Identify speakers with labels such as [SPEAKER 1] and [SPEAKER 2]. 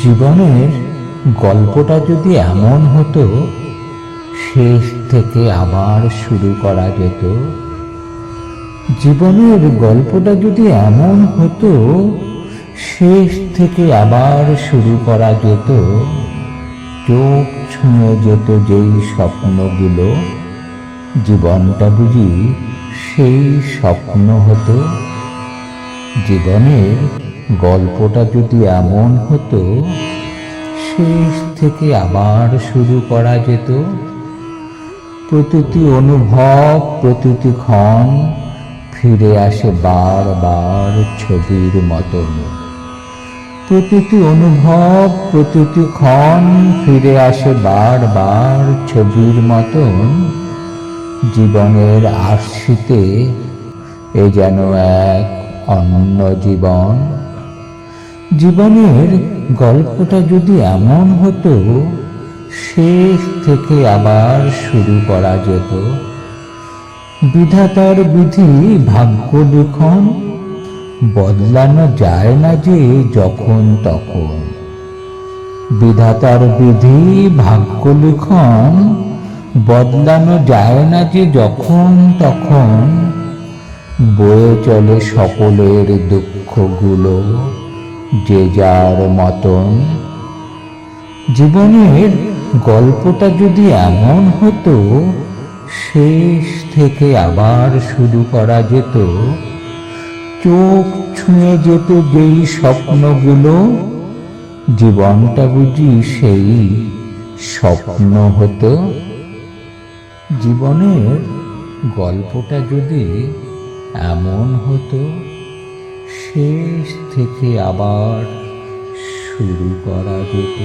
[SPEAKER 1] জীবনের গল্পটা যদি এমন হতো, শেষ থেকে আবার শুরু করা যেত। জীবনের গল্পটা যদি এমন হতো, শেষ থেকে আবার শুরু করা যেত, চোখ ছুঁয়ে যেত যেই স্বপ্নগুলো, জীবনটা বুঝি সেই স্বপ্ন হতো। জীবনের গল্পটা যদি এমন হতো, শেষ থেকে আবার শুরু করা যেত। প্রতিটি অনুভব, প্রতিটি ক্ষণ ফিরে আসে বারবার ছবির মতন প্রতিটি অনুভব, প্রতিটি ক্ষণ ফিরে আসে বারবার ছবির মতন। জীবনের আশিতে এ যেন এক অন্য জীবন। জীবনের গল্পটা যদি এমন হতো, শেষ থেকে আবার শুরু করা যেত। বিধাতার বিধি ভাগ্য লিখন বদলানো যায় না যে যখন তখন। বিধাতার বিধি ভাগ্য লিখন বদলানো যায় না যে যখন তখন। বয়ে চলে সকলের দুঃখগুলো যে যার মতন। জীবনের গল্পটা যদি এমন হতো, শেষ থেকে আবার শুরু করা যেত। চোখ ছুঁয়ে যেত যেই স্বপ্নগুলো। জীবনটা বুঝি সেই স্বপ্ন হতো। জীবনের গল্পটা যদি এমন হতো শেষ থেকে আবার শুরু করা যেত